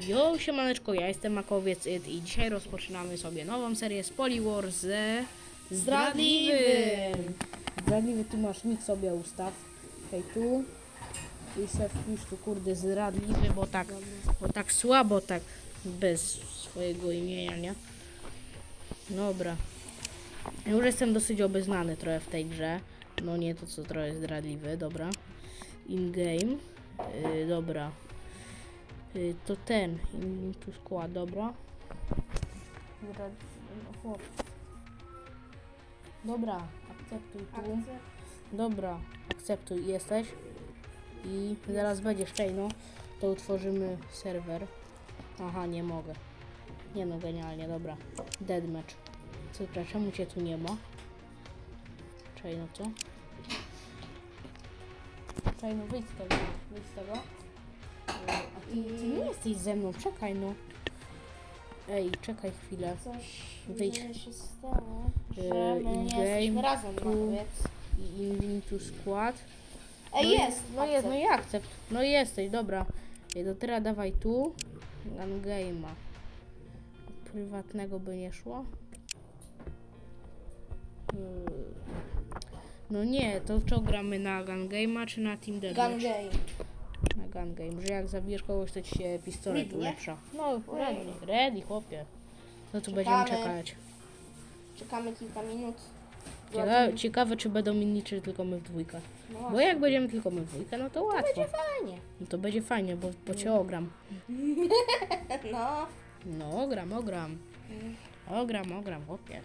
Jo, siemaneczko, ja jestem Makowiec It i dzisiaj rozpoczynamy sobie nową serię z Poliwar ze Zdradliwym. Zdradliwy, tu masz nick sobie ustaw. Hej tu. I se wpisz tu kurde Zdradliwy, bo tak, bo tak słabo, tak bez swojego imienia, nie? Dobra. Ja już jestem dosyć obeznany trochę w tej grze. No nie to co trochę zdradliwy, dobra. In-game. Yy, dobra. Y, to ten, in tu skład, dobra. Dobra, chłop. Dobra, akceptuj tu. Dobra, akceptuj, jesteś. I zaraz będziesz no to utworzymy serwer. Aha, nie mogę. Nie no, genialnie, dobra. Deadmatch. Co, czemu cię tu nie ma? Czej, no co? Czej, no wyjdź z tego, wyjdź z tego. Ty, ty nie jesteś ze mną, czekaj no. Ej, czekaj chwilę. Coś Wyjdź. się stało, Yy, że my nie jesteśmy razem, tu. powiedz. I Inventu skład. Ej, no, jest! No jest, no i akcept. No jesteś, dobra. Ej, to teraz dawaj tu. Gungame'a. Prywatnego by nie szło. Yy. No nie, to co gramy na Gungame'a czy na Team Gun Deathmatch? game. Gun game, że jak zabijesz kogoś, to ci się pistolet Ready, nie? ulepsza. No, ready, ready, chłopie. No tu będziemy czekać. Czekamy kilka minut. Ciekawe, ciekawe, czy będą inni, czy tylko my w dwójkę. No Bo właśnie. jak będziemy tylko my w dwójkę, no to łatwo. Będzie fajnie. No to będzie fajnie, bo, bo cię ogram. No. No, ogram, ogram. Ogram, ogram, chłopie.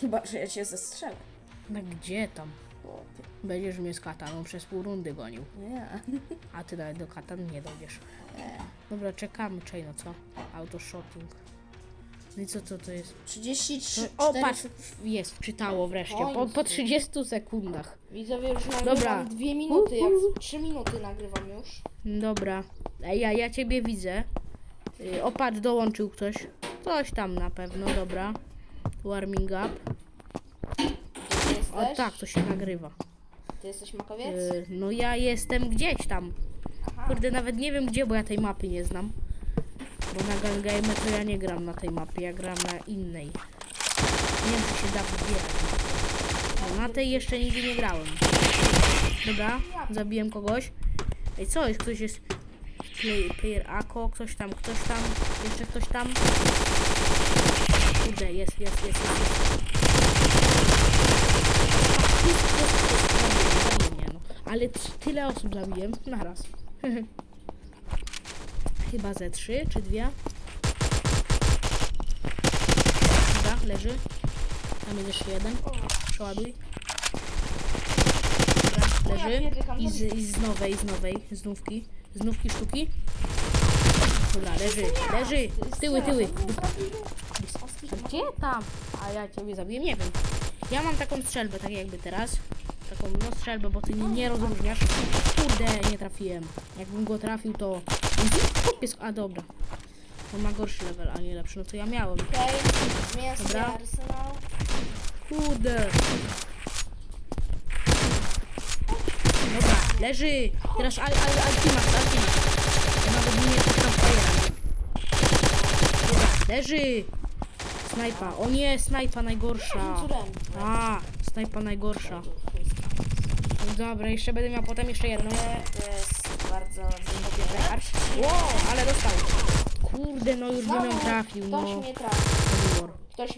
Chyba, że ja cię zestrzelę. No gdzie tam? Będziesz mnie z kataną przez pół rundy gonił. Nie. A ty nawet do katan nie dojdziesz. Dobra, czekamy, czej, no co? Autoshotting. No i co, co to jest? 33, O, 4 patrz, jest, wczytało wreszcie. Po, po końcu. 30 sekundach. Widzowie już nagrywam Dobra. dwie minuty, jak Uhu. 3 minuty nagrywam już. Dobra. Ej, ja, ja ciebie widzę. Yy, o, patrz, dołączył ktoś. Coś tam na pewno, dobra. Warming up. O tak, to się nagrywa. Ty jesteś makowiec? Yy, no ja jestem gdzieś tam. Aha. Kurde, nawet nie wiem gdzie, bo ja tej mapy nie znam. Bo na Gun Game to ja nie gram na tej mapie, ja gram na innej. Nie wiem, czy się da wybierać. No, na tej jeszcze nigdy nie grałem. Dobra, zabiłem kogoś. Ej, co jest? Ktoś jest... Play, player Ako, ktoś tam, ktoś tam, jeszcze ktoś tam. Kurde, jest, jest, jest, jest. jest. Zabiję, mnie, no. Ale tyle osób zabiłem naraz. Chyba ze trzy czy dwie. Dobra, leży. Tam jest jeszcze jeden. Przeładuj. Dobra, leży. I z, I z nowej, z nowej, znówki. Znówki sztuki. Dobra, leży, leży. Tyły, tyły. Gdzie tam? A ja ciebie zabiję, nie wiem. Ja mam taką strzelbę, tak jakby teraz. Taką no strzelbę, bo ty nie, nie rozróżniasz. Kurde, nie trafiłem. Jakbym go trafił, to... Chłopiec- A dobra. On ma gorszy level, a nie lepszy. No to ja miałem. Okej, Dobra. arsenał. Kurde. Dobra, leży. Teraz al, al, Altimax, Altimax. Ja nawet nie czytam fajera. Dobra, leży. Snajpa. O nie, snajpa najgorsza. A, snajpa najgorsza. Dobra, jeszcze będę miał potem jeszcze jedną. To jest bardzo. Wow, ale dostał. Kurde, no już bym ją trafił, no. Ktoś mnie trafił. Ktoś,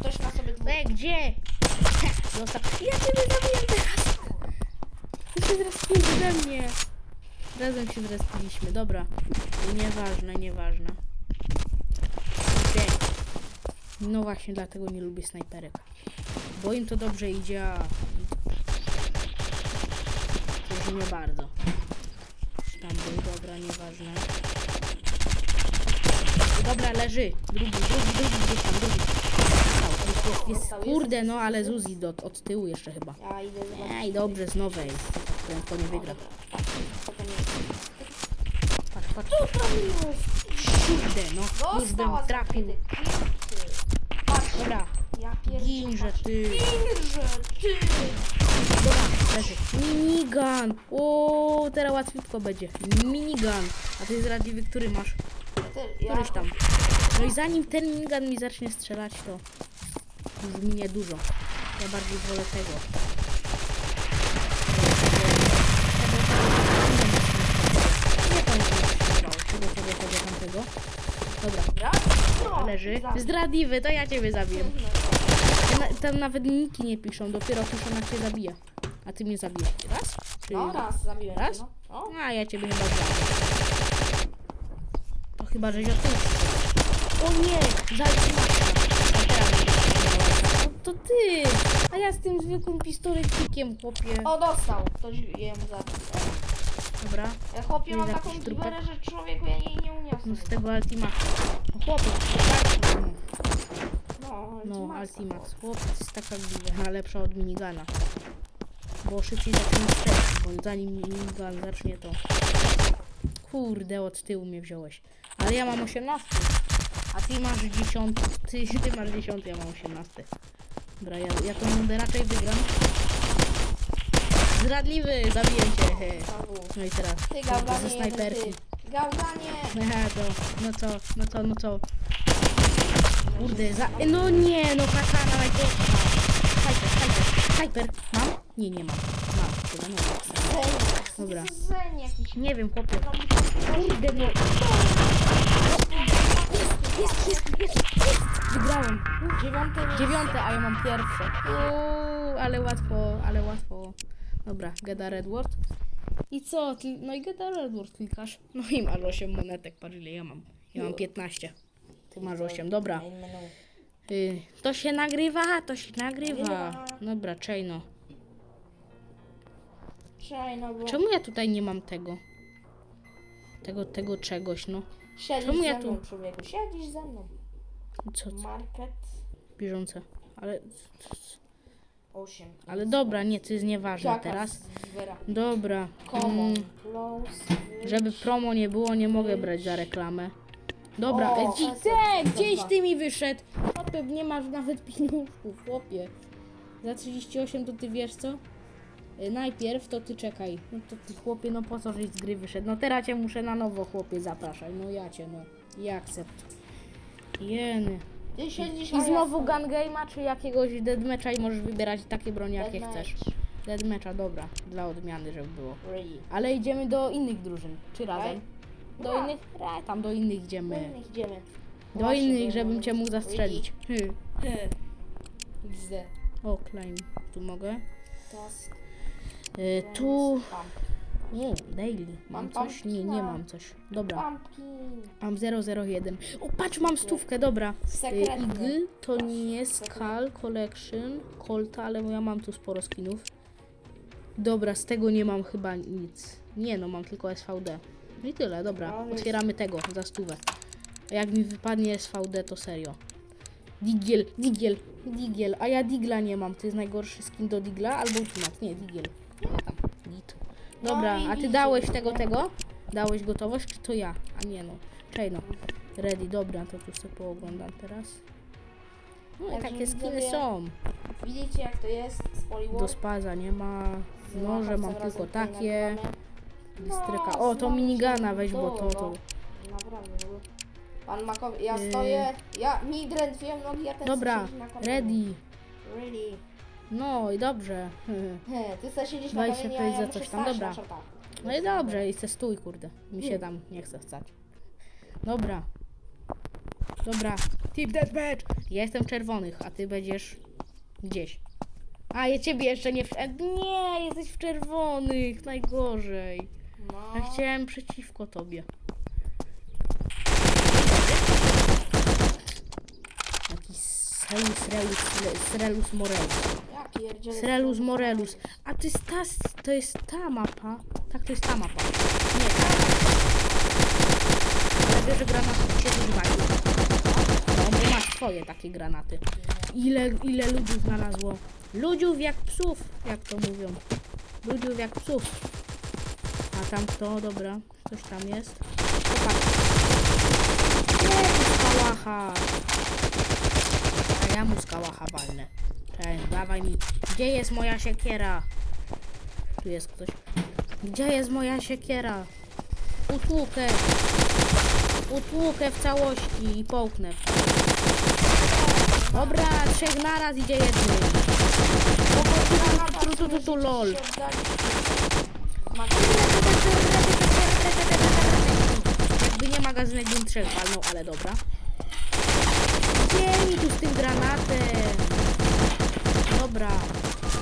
ktoś ma sobie dwóch. E, gdzie? Zostaw. Ja ciebie zabiję teraz. Ty się zrespiłeś ze mnie. Razem się zrespiliśmy, dobra. Nieważne, nieważne. Okej. No właśnie, dlatego nie lubię snajperek. Bo im to dobrze idzie, a... To już nie bardzo. Tam był, dobra, nieważne. Dobra, leży. Drugi, drugi, drugi, gdzieś tam, drugi. Jest, jest, jest, kurde, no ale Zuzi do, od tyłu jeszcze chyba. Ja idę. Ej, dobrze, z nowej. Ten to nie wygra. Patrz. Kurde, no. Już bym Dostała trafił. Patrz, Dobra. pierdzielę. Ginże, ty. Ginże, ty! Dobra, leży. Minigun. O, teraz łatwiutko będzie. Minigun. A ty zdradliwy, który masz? ty ja, Któryś tam. No i zanim ten minigun mi zacznie strzelać, to już minie dużo. Ja bardziej wolę tego. Nie to nie strzelał. Tego, tego, tamtego. Dobra, Dobra? No, leży. za- Zdradliwy, to ja ciebie zabiję. Na, tam nawet niki nie piszą, dopiero piszą jak cię zabije. A ty mnie zabijesz raz? Czy... No raz zabiłem Raz? cię, no. O, A ja ciebie chyba zabiję. To chyba, że tu. O nie! No to ty! A ja z tym zwykłym pistolecikiem, chłopie. o dostał. Ktoś jemu zabił. Dobra. Ja chłopie Jest mam jakiś taką trupek? giwerę, że człowieku ja jej nie uniosę. No z tego Altimaxa. No chłopie, tak. No, No, Altimaxa. Altimax. Chłopie, to jest taka giga lepsza od minigana. Bo szybciej zaczyna strzelać, bo zanim minigun zacznie to... Kurde, od tyłu mnie wziąłeś. Ale ja mam 18. A ty masz 10. Ty, ty masz 10, ja mam 18. Dobra, ja, ja to rundę raczej wygram. Zdradliwy, zabiję cię. he. No i teraz. Ty kurde, gałganie ze jeden, snajperki. ty. Gałganie! Aha, to, no co, no co, no co. Kurde, za... No nie, no katana najgorsza. Hyper, hyper, hyper. Mam? Nie, nie mam. Mam, chyba nie mam. Zeń. Dobra. Zeń jakiś. Nie wiem, chłopie. Kurde, no. Jest, jest, jest, jest. Wygrałem. Dziewiąte. Dziewiąte, a ja mam pierwsze. Uuu, ale łatwo, ale łatwo. Dobra, Geda Redward. I co? No i Geda Redward klikasz. No i masz 8 monetek, patrz ile ja mam. Ja mam 15. Ty masz 8, dobra. Menu. Y, to się nagrywa, to się nagrywa. Dobra, Chaino. Czekaj, no bo... Czemu ja tutaj nie mam tego? Tego, tego czegoś, no. Siedzisz czemu ze ja mną, tu- człowieku. Siedzisz ze mną. Co, co? Market Bieżące. Ale, 8. ale dobra, nie, to jest nieważne teraz. Dobra. Common. Mm, Close. żeby promo nie było, nie mogę brać za reklamę. Dobra, O, e, dzi- SR, te, gdzieś ty mi wyszedł. Chłopie, nie masz nawet pieniążków, chłopie. Za 38 to ty wiesz co? E, Najpierw to ty czekaj. No to ty chłopie, no po co żeś z gry wyszedł? No teraz cię muszę na nowo chłopie zapraszać. No ja cię no. I akcept. Jeny. Ty siedzisz, I znowu gun game'a czy jakiegoś deadmatcha i możesz wybierać takie broni jakie chcesz. Deadmatcha, dobra. Dla odmiany, żeby było. Really. Ale idziemy do innych drużyn. Czy razem? Do No. innych? Ra, tam do innych Do idziemy. innych idziemy. Do Właśnie, innych, żebym cię mógł zastrzelić. XD. O, claim. Tu mogę. Y, tu. Pump. O, daily. Mam Mam coś? Nie, nie pumpkina. mam coś. Dobra. Pumpkin. Mam 001. O, patrz, mam stówkę, dobra. Y, Sekretny. Eagle to nie jest Cal Collection. Colta, ale ja mam tu sporo skinów. Dobra, z tego nie mam chyba nic. Nie no, mam tylko SVD. No I tyle, dobra. Otwieramy tego za stówę. A jak mi wypadnie SVD, to serio. Digiel, Digiel, Digiel. A ja Digla nie mam. To jest najgorszy skin do Digla albo Ultimate. Nie, Digiel. Nie tam. Dobra, No a ty dałeś tego, tego? Dałeś gotowość, czy to ja? A nie no. Czej no. Ready, dobra, to tu sobie pooglądam teraz. No i Także takie skiny widzowie, są. Widzicie jak to jest z Do spaza nie ma. Noże mam tylko takie. No, Stryka. O, to minigana weź, bo to, to. Naprawdę, no Pan Makowi, ja Yy. stoję, ja mi drętwią nogi, ja ten Dobra, na ready. Really? No i dobrze. He, ty chcesz siedzieć na się kamieniu, a ja za muszę coś tam, stać dobra. szartaku. No i dobrze, i se stój, kurde. Mi się tam nie chce stać. Dobra. Dobra. Team Deathmatch. Ja jestem w czerwonych, a ty będziesz gdzieś. A, ja ciebie jeszcze nie wszedł. Nie, jesteś w czerwonych. Najgorzej. No, Ja chciałem przeciwko tobie. Jakiś Srelus Morelus. Pierdzielę. Srelus Morelus. A to jest ta, to jest ta mapa. Tak, to jest ta mapa. Nie, ta. Ale wiesz, że granatów się zużywają. No, bo masz twoje takie granaty. Ile, ile ludziów znalazło? Ludziów jak psów, jak to mówią. Ludziów jak psów. A tam kto? Dobra, coś tam jest. Popatrz. Nie, to. Czekaj, A ja mu skałacha walnę. Cześć, dawaj mi. Gdzie jest moja siekiera? Tu jest ktoś. Gdzie jest moja siekiera? Utłukę. Utłukę w całości i połknę. Dobra, trzech naraz idzie jedny. Tu, tu, tu, tu, lol. Jakby nie magazynek bym trzech walnął, ale dobra. Gdzie mi tu z tym granatem? Dobra.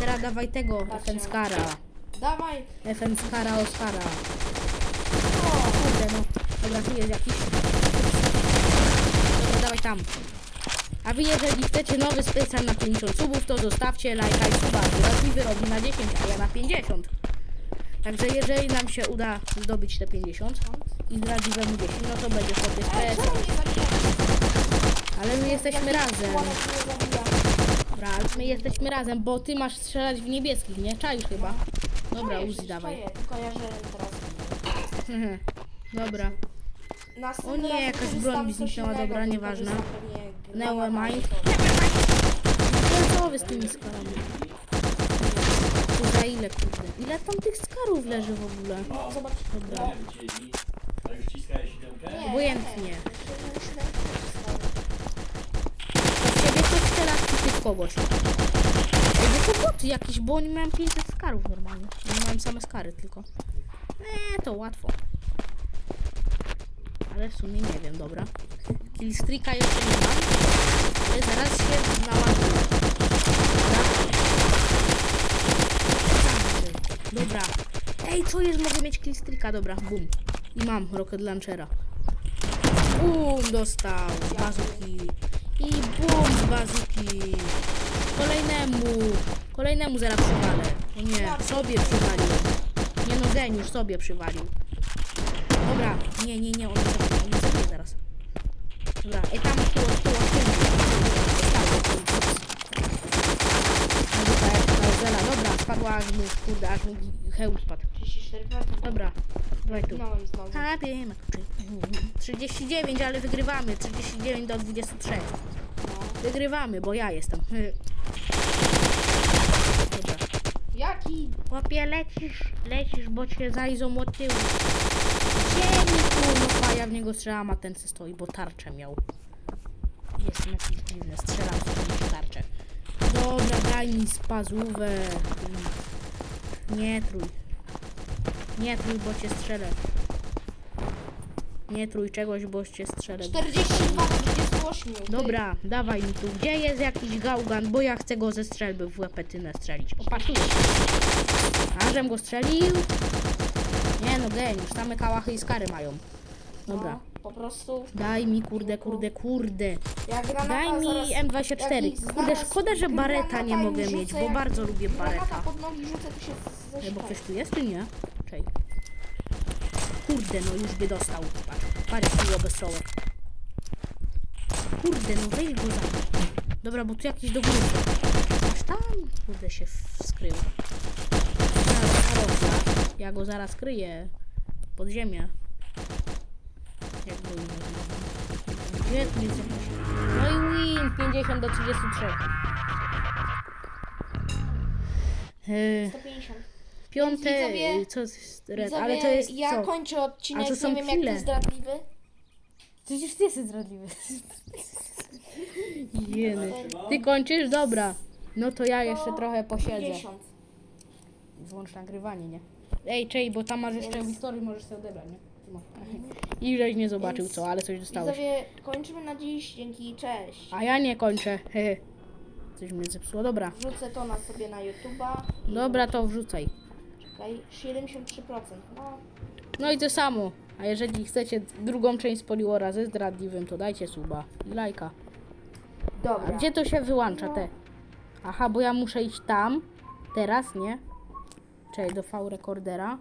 Teraz dawaj tego, Efenskara. Dawaj. Efenskara Oskara. O, kurde no. Dobra, tu jest jakiś. Dobra, dawaj tam. A wy jeżeli chcecie nowy specjal na 50 subów, to zostawcie lajka i suba. Teraz mi wyrobi na 10, a ja na 50. Także jeżeli nam się uda zdobyć te 50 i zdradziwemu 10, no to będzie sobie specjal. Ale my jesteśmy razem. członek mnie zabija. Dobra, ale my jesteśmy razem, bo ty masz strzelać w niebieskich, nie? Czaisz chyba. Dobra, Czaję, Uzi przecież dawaj. czaję, Tylko ja żerem teraz. Dobra. Następnym O nie, razem jakaś korzystam broń mi z coś zniknęła, innego, dobra, tylko nieważne. że zapewnie gra Nevermind. z tymi skarami? Kurwa, ile kurde? Ile tam tych skarów leży w ogóle? No, Zobacz. Dobra. A już wciskałeś siódemkę? Nie, Obojętnie. nie, jeszcze jeden siódemkę wcisnąłem. Od ciebie ktoś strzela, czy ty w kogoś? No to boty jakieś, bo oni mają 500 skarów normalnie. Oni mają same skary tylko. Eee, to łatwo. Ale w sumie nie wiem, dobra. Killstreaka jeszcze nie mam, ale zaraz się naładuję. Dobra. Ej, co jest? Mogę mieć killstreaka, dobra, bum. I mam rocket launchera. Bum, dostał bazuki. I bum z bazuki. Kolejnemu. Kolejnemu zaraz przywalę. O nie, sobie przywaliłem. Nie no, geniusz sobie przywalił. Dobra, nie, nie, nie, on zabije, on zabije zaraz. Dobra, i tam tu, tu, tu. Dobra, spadła aż mu, kurde, aż mu hełm spadł. 34%. Dobra, dawaj tu. Zginąłem znowu. A, to czy- 39, ale wygrywamy. 39 do 23. No. Wygrywamy, bo ja jestem. Dobra. Jaki? Chłopie, lecisz, lecisz, bo cię zajzą od tyłu. Ziemi tu, no ja w niego strzelam, a ten se stoi, bo tarczę miał. Jestem jakiś dziwny, strzelam sobie w tarczę. Dobra, daj mi spazówę. Nie trój. Nie trój, bo cię strzelę. Nie trój czegoś, bo cię strzelę. 42 do 28. Ty. Dobra, dawaj mi tu. Gdzie jest jakiś gałgan, bo ja chcę go ze strzelby w łepetynę strzelić. Opaszuję. A, żem go strzelił? Nie no, geniusz, same kałachy i skary mają. Dobra. No, po prostu. Daj mi, kurde, kurde, kurde. Ja granata Daj mi zaraz, M24. jak ich Kurde, szkoda, że bareta granata nie im mogę rzucę, mieć, bo jak bardzo lubię Granata bareta. pod nogi rzucę, to się Ej, Bo ktoś tu jest, czy nie? Kurde, no już by dostał. Patrz, parę kilo bezczołek. Kurde, no weź go za. Dobra, bo tu jakiś do góry. Aż tam, kurde, się skrył. Zaraz, zaraz, Ja go zaraz kryję. Pod ziemię. Jak go Gdzie tu jest jakiś? No i win, 50 do 33. Yy, 150. Piąte, Widzowie- co jest red, Widzowie, ale to jest ja co? kończę odcinek, A to są nie wiem jak chwile. ty zdradliwy. Przecież ty jesteś zdradliwy. Jeny. Ty kończysz? Dobra. No to ja jeszcze trochę posiedzę. 50. Włącz nagrywanie, nie? Ej, czej, bo tam masz jeszcze Wiktorii, możesz sobie odebrać, nie? No. I żeś nie zobaczył Więc co, ale coś dostałeś. Widzowie, kończymy na dziś. Dzięki, cześć. A ja nie kończę. hehe. Coś mnie zepsuło. Dobra. Wrzucę to na sobie na YouTube'a. i- Dobra, to wrzucaj. Czekaj, 73%. No, No i to samo. A jeżeli chcecie drugą część Poliwara ze zdradliwym, to dajcie suba i lajka. A dobra. gdzie to się wyłącza te? Aha, bo ja muszę iść tam. Teraz, nie? Czekaj, do V recordera.